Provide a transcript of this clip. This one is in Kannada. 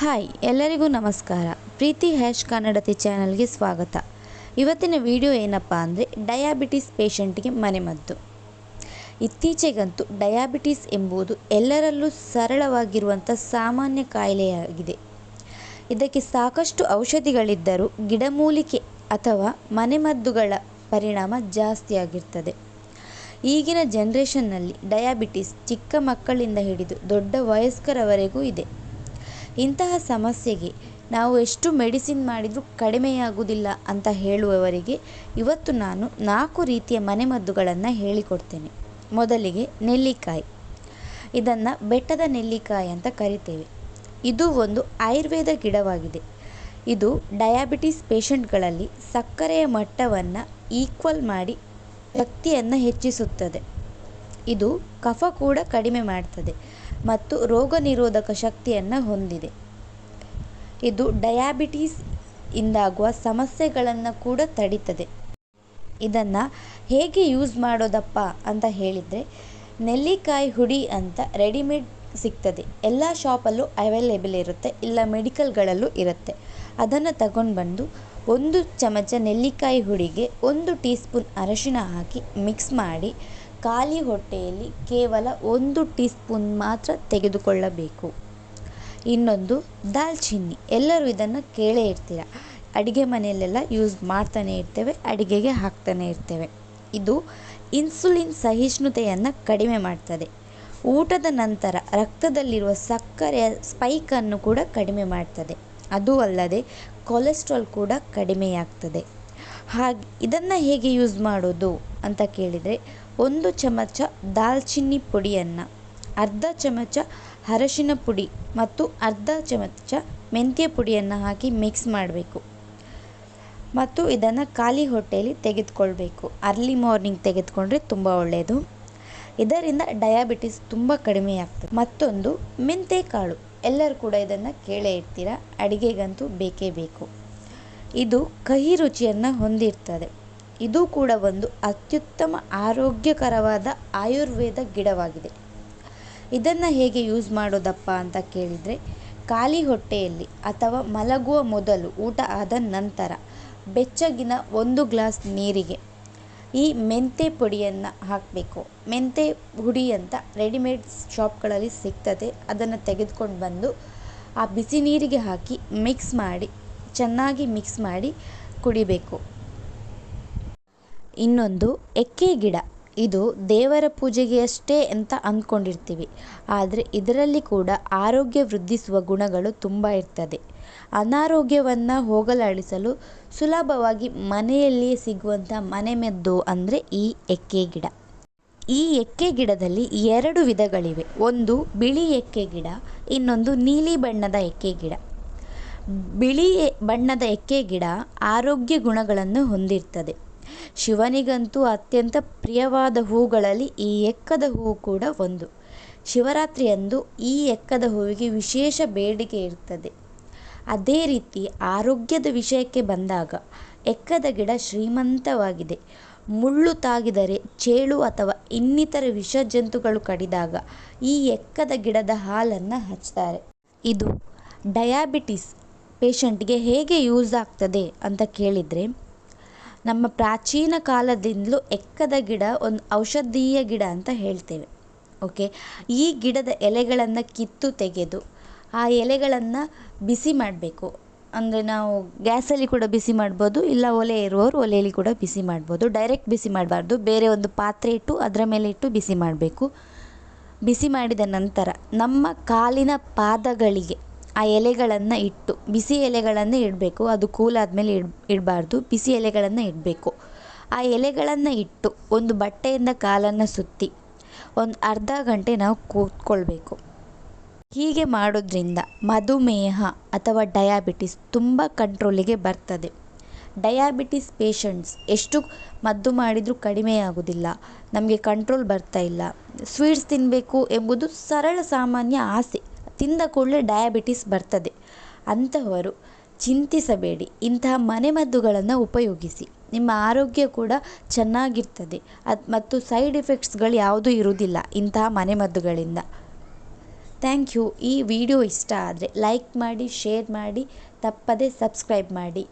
ಹಾಯ್, ಎಲ್ಲರಿಗೂ ನಮಸ್ಕಾರ. ಪ್ರೀತಿ ಹ್ಯಾಶ್ ಕನ್ನಡತಿ ಚಾನಲ್ಗೆ ಸ್ವಾಗತ. ಇವತ್ತಿನ ವಿಡಿಯೋ ಏನಪ್ಪ ಅಂದರೆ ಡಯಾಬಿಟಿಸ್ ಪೇಷಂಟ್ಗೆ ಮನೆಮದ್ದು ಇತ್ತೀಚೆಗಂತೂ ಡಯಾಬಿಟಿಸ್ ಎಂಬುದು ಎಲ್ಲರಲ್ಲೂ ಸರಳವಾಗಿರುವಂಥ ಸಾಮಾನ್ಯ ಕಾಯಿಲೆಯಾಗಿದೆ. ಇದಕ್ಕೆ ಸಾಕಷ್ಟು ಔಷಧಿಗಳಿದ್ದರೂ ಗಿಡಮೂಲಿಕೆ ಅಥವಾ ಮನೆಮದ್ದುಗಳ ಪರಿಣಾಮ ಜಾಸ್ತಿಯಾಗಿರ್ತದೆ. ಈಗಿನ ಜನ್ರೇಷನ್ನಲ್ಲಿ ಡಯಾಬಿಟಿಸ್ ಚಿಕ್ಕ ಮಕ್ಕಳಿಂದ ಹಿಡಿದು ದೊಡ್ಡ ವಯಸ್ಕರವರೆಗೂ ಇದೆ. ಇಂತಹ ಸಮಸ್ಯೆಗೆ ನಾವು ಎಷ್ಟು ಮೆಡಿಸಿನ್ ಮಾಡಿದರೂ ಕಡಿಮೆಯಾಗುವುದಿಲ್ಲ ಅಂತ ಹೇಳುವವರಿಗೆ ಇವತ್ತು ನಾನು ನಾಲ್ಕು ರೀತಿಯ ಮನೆಮದ್ದುಗಳನ್ನು ಹೇಳಿಕೊಡ್ತೇನೆ. ಮೊದಲಿಗೆ ನೆಲ್ಲಿಕಾಯಿ. ಇದನ್ನು ಬೆಟ್ಟದ ನೆಲ್ಲಿಕಾಯಿ ಅಂತ ಕರಿತೇವೆ. ಇದು ಒಂದು ಆಯುರ್ವೇದ ಗಿಡವಾಗಿದೆ. ಇದು ಡಯಾಬಿಟಿಸ್ ಪೇಷಂಟ್ಗಳಲ್ಲಿ ಸಕ್ಕರೆಯ ಮಟ್ಟವನ್ನು ಈಕ್ವಲ್ ಮಾಡಿ ಶಕ್ತಿಯನ್ನು ಹೆಚ್ಚಿಸುತ್ತದೆ. ಇದು ಕಫ ಕೂಡ ಕಡಿಮೆ ಮಾಡ್ತದೆ ಮತ್ತು ರೋಗ ನಿರೋಧಕ ಶಕ್ತಿಯನ್ನು ಹೊಂದಿದೆ. ಇದು ಡಯಾಬಿಟೀಸ್ ಇಂದಾಗುವ ಸಮಸ್ಯೆಗಳನ್ನು ಕೂಡ ತಡಿತದೆ. ಇದನ್ನು ಹೇಗೆ ಯೂಸ್ ಮಾಡೋದಪ್ಪ ಅಂತ ಹೇಳಿದರೆ, ನೆಲ್ಲಿಕಾಯಿ ಹುಡಿ ಅಂತ ರೆಡಿಮೇಡ್ ಸಿಗ್ತದೆ. ಎಲ್ಲ ಶಾಪಲ್ಲೂ ಅವೈಲೇಬಲ್ ಇರುತ್ತೆ, ಇಲ್ಲ ಮೆಡಿಕಲ್ಗಳಲ್ಲೂ ಇರುತ್ತೆ. ಅದನ್ನು ತಗೊಂಡು ಬಂದು ಒಂದು ಚಮಚ ನೆಲ್ಲಿಕಾಯಿ ಹುಡಿಗೆ ಒಂದು ಟೀ ಸ್ಪೂನ್ ಅರಶಿನ ಹಾಕಿ ಮಿಕ್ಸ್ ಮಾಡಿ ಖಾಲಿ ಹೊಟ್ಟೆಯಲ್ಲಿ ಕೇವಲ ಒಂದು ಟೀ ಸ್ಪೂನ್ ಮಾತ್ರ ತೆಗೆದುಕೊಳ್ಳಬೇಕು. ಇನ್ನೊಂದು ದಾಲ್ಚಿನ್ನಿ ಎಲ್ಲರೂ ಇದನ್ನು ಕೇಳೇ ಇರ್ತೀರ. ಅಡುಗೆ ಮನೆಯಲ್ಲೆಲ್ಲ ಯೂಸ್ ಮಾಡ್ತಾನೆ ಇರ್ತೇವೆ, ಅಡುಗೆಗೆ ಹಾಕ್ತಾನೆ ಇರ್ತೇವೆ. ಇದು ಇನ್ಸುಲಿನ್ ಸಹಿಷ್ಣುತೆಯನ್ನು ಕಡಿಮೆ ಮಾಡ್ತದೆ. ಊಟದ ನಂತರ ರಕ್ತದಲ್ಲಿರುವ ಸಕ್ಕರೆಯ ಸ್ಪೈಕನ್ನು ಕೂಡ ಕಡಿಮೆ ಮಾಡ್ತದೆ. ಅದು ಅಲ್ಲದೆ ಕೊಲೆಸ್ಟ್ರಾಲ್ ಕೂಡ ಕಡಿಮೆಯಾಗ್ತದೆ. ಹಾಗೆ ಇದನ್ನು ಹೇಗೆ ಯೂಸ್ ಮಾಡೋದು ಅಂತ ಕೇಳಿದರೆ ಒಂದು ಚಮಚ ದಾಲ್ಚಿನ್ನಿ ಪುಡಿಯನ್ನು, ಅರ್ಧ ಚಮಚ ಅರಶಿನ ಪುಡಿ ಮತ್ತು ಅರ್ಧ ಚಮಚ ಮೆಂತ್ಯ ಪುಡಿಯನ್ನು ಹಾಕಿ ಮಿಕ್ಸ್ ಮಾಡಬೇಕು. ಮತ್ತು ಇದನ್ನು ಖಾಲಿ ಹೊಟ್ಟೆಯಲ್ಲಿ ತೆಗೆದುಕೊಳ್ಬೇಕು. ಅರ್ಲಿ ಮಾರ್ನಿಂಗ್ ತೆಗೆದುಕೊಂಡ್ರೆ ತುಂಬ ಒಳ್ಳೆಯದು ಇದರಿಂದ ಡಯಾಬಿಟಿಸ್ ತುಂಬ ಕಡಿಮೆ ಆಗ್ತದೆ. ಮತ್ತೊಂದು, ಮೆಂತೆಕಾಳು. ಎಲ್ಲರೂ ಕೂಡ ಇದನ್ನು ಕೇಳೇ ಇರ್ತೀರ? ಅಡುಗೆಗಂತೂ ಬೇಕೇ ಬೇಕು. ಇದು ಕಹಿ ರುಚಿಯನ್ನು ಹೊಂದಿರ್ತದೆ. ಇದು ಕೂಡ ಒಂದು ಅತ್ಯುತ್ತಮ ಆರೋಗ್ಯಕರವಾದ ಆಯುರ್ವೇದ ಗಿಡವಾಗಿದೆ. ಇದನ್ನು ಹೇಗೆ ಯೂಸ್ ಮಾಡೋದಪ್ಪ ಅಂತ ಕೇಳಿದರೆ, ಖಾಲಿ ಹೊಟ್ಟೆಯಲ್ಲಿ ಅಥವಾ ಮಲಗುವ ಮೊದಲು ಊಟ ಆದ ನಂತರ ಬೆಚ್ಚಗಿನ ಒಂದು ಗ್ಲಾಸ್ ನೀರಿಗೆ ಈ ಮೆಂತೆ ಪುಡಿಯನ್ನು ಹಾಕಬೇಕು. ಮೆಂತೆ ಪುಡಿ ಅಂತ ರೆಡಿಮೇಡ್ ಶಾಪ್ಗಳಲ್ಲಿ ಸಿಗ್ತದೆ. ಅದನ್ನು ತೆಗೆದುಕೊಂಡು ಬಂದು ಆ ಬಿಸಿ ನೀರಿಗೆ ಹಾಕಿ ಮಿಕ್ಸ್ ಮಾಡಿ, ಚೆನ್ನಾಗಿ ಮಿಕ್ಸ್ ಮಾಡಿ ಕುಡಿಬೇಕು. ಇನ್ನೊಂದು ಎಕ್ಕೆ ಗಿಡ. ಇದು ದೇವರ ಪೂಜೆಗೆ ಅಷ್ಟೇ ಅಂತ ಅಂದ್ಕೊಂಡಿರ್ತೀವಿ. ಆದರೆ ಇದರಲ್ಲಿ ಕೂಡ ಆರೋಗ್ಯ ವೃದ್ಧಿಸುವ ಗುಣಗಳು ತುಂಬ ಇರ್ತದೆ. ಅನಾರೋಗ್ಯವನ್ನು ಹೋಗಲಾಡಿಸಲು ಸುಲಭವಾಗಿ ಮನೆಯಲ್ಲಿಯೇ ಸಿಗುವಂಥ ಮನೆಮದ್ದು ಅಂದರೆ ಈ ಎಕ್ಕೆ ಗಿಡ. ಈ ಎಕ್ಕೆ ಗಿಡದಲ್ಲಿ ಎರಡು ವಿಧಗಳಿವೆ. ಒಂದು ಬಿಳಿ ಎಕ್ಕೆ ಗಿಡ, ಇನ್ನೊಂದು ನೀಲಿ ಬಣ್ಣದ ಎಕ್ಕೆ ಗಿಡ. ಬಿಳಿ ಬಣ್ಣದ ಎಕ್ಕೆ ಗಿಡ ಆರೋಗ್ಯ ಗುಣಗಳನ್ನು ಹೊಂದಿರ್ತದೆ. ಶಿವನಿಗಂತೂ ಅತ್ಯಂತ ಪ್ರಿಯವಾದ ಹೂಗಳಲ್ಲಿ ಈ ಎಕ್ಕದ ಹೂವು ಕೂಡ ಒಂದು. ಶಿವರಾತ್ರಿಯಂದು ಈ ಎಕ್ಕದ ಹೂವಿಗೆ ವಿಶೇಷ ಬೇಡಿಕೆ ಇರ್ತದೆ. ಅದೇ ರೀತಿ ಆರೋಗ್ಯದ ವಿಷಯಕ್ಕೆ ಬಂದಾಗ ಎಕ್ಕದ ಗಿಡ ಶ್ರೀಮಂತವಾಗಿದೆ. ಮುಳ್ಳು ತಾಗಿದರೆ ಚೇಳು ಅಥವಾ ಇನ್ನಿತರ ವಿಷ ಜಂತುಗಳು ಕಡಿದಾಗ ಈ ಎಕ್ಕದ ಗಿಡದ ಹಾಲನ್ನು ಹಚ್ತಾರೆ. ಇದು ಡಯಾಬಿಟಿಸ್ ಪೇಷಂಟ್ಗೆ ಹೇಗೆ ಯೂಸ್ ಆಗ್ತದೆ ಅಂತ ಕೇಳಿದರೆ ನಮ್ಮ ಪ್ರಾಚೀನ ಕಾಲದಿಂದಲೂ ಎಕ್ಕದ ಗಿಡ ಒಂದು ಔಷಧೀಯ ಗಿಡ ಅಂತ ಹೇಳ್ತೇವೆ, ಓಕೆ? ಈ ಗಿಡದ ಎಲೆಗಳನ್ನು ಕಿತ್ತು ತೆಗೆದು ಆ ಎಲೆಗಳನ್ನು ಬಿಸಿ ಮಾಡಬೇಕು. ಅಂದರೆ ನಾವು ಗ್ಯಾಸಲ್ಲಿ ಕೂಡ ಬಿಸಿ ಮಾಡ್ಬೋದು, ಇಲ್ಲ ಒಲೆ ಇರುವವರು ಒಲೆಯಲ್ಲಿ ಕೂಡ ಬಿಸಿ ಮಾಡ್ಬೋದು. ಡೈರೆಕ್ಟ್ ಬಿಸಿ ಮಾಡಬಾರ್ದು, ಬೇರೆ ಒಂದು ಪಾತ್ರೆ ಇಟ್ಟು ಅದರ ಮೇಲೆ ಇಟ್ಟು ಬಿಸಿ ಮಾಡಬೇಕು. ಬಿಸಿ ಮಾಡಿದ ನಂತರ ನಮ್ಮ ಕಾಲಿನ ಪಾದಗಳಿಗೆ ಆ ಎಲೆಗಳನ್ನು ಇಟ್ಟು, ಬಿಸಿ ಎಲೆಗಳನ್ನು ಇಡಬೇಕು. ಅದು ಕೂಲ್ ಆದಮೇಲೆ ಇಡ್, ಇಡಬಾರ್ದು. ಬಿಸಿ ಎಲೆಗಳನ್ನು ಇಡಬೇಕು. ಆ ಎಲೆಗಳನ್ನು ಇಟ್ಟು ಒಂದು ಬಟ್ಟೆಯಿಂದ ಕಾಲನ್ನು ಸುತ್ತಿ ಒಂದು ಅರ್ಧ ಗಂಟೆ ನಾವು ಕೂತ್ಕೊಳ್ಬೇಕು. ಹೀಗೆ ಮಾಡೋದ್ರಿಂದ ಮಧುಮೇಹ ಅಥವಾ ಡಯಾಬಿಟಿಸ್ ತುಂಬ ಕಂಟ್ರೋಲಿಗೆ ಬರ್ತದೆ. ಡಯಾಬಿಟಿಸ್ ಪೇಷಂಟ್ಸ್ ಎಷ್ಟು ಮದ್ದು ಮಾಡಿದರೂ ಕಡಿಮೆಯಾಗುವುದಿಲ್ಲ ನಮಗೆ ಕಂಟ್ರೋಲ್ ಬರ್ತಾ ಇಲ್ಲ. ಸ್ವೀಟ್ಸ್ ತಿನ್ನಬೇಕು ಎಂಬುದು ಸರಳ ಸಾಮಾನ್ಯ ಆಸೆ. ತಿಂದ ಕೂಡಲೇ ಡಯಾಬಿಟಿಸ್ ಬರ್ತದೆ. ಅಂತಹವರು ಚಿಂತಿಸಬೇಡಿ. ಇಂತಹ ಮನೆಮದ್ದುಗಳನ್ನು ಉಪಯೋಗಿಸಿ. ನಿಮ್ಮ ಆರೋಗ್ಯ ಕೂಡ ಚೆನ್ನಾಗಿರ್ತದೆ. ಅದು ಮತ್ತು ಸೈಡ್ ಎಫೆಕ್ಟ್ಸ್ಗಳು ಯಾವುದೂ ಇರುವುದಿಲ್ಲ ಇಂತಹ ಮನೆಮದ್ದುಗಳಿಂದ ಥ್ಯಾಂಕ್ ಯು ಈ ವಿಡಿಯೋ ಇಷ್ಟ ಆದರೆ ಲೈಕ್ ಮಾಡಿ ಶೇರ್ ಮಾಡಿ, ತಪ್ಪದೇ ಸಬ್ಸ್ಕ್ರೈಬ್ ಮಾಡಿ.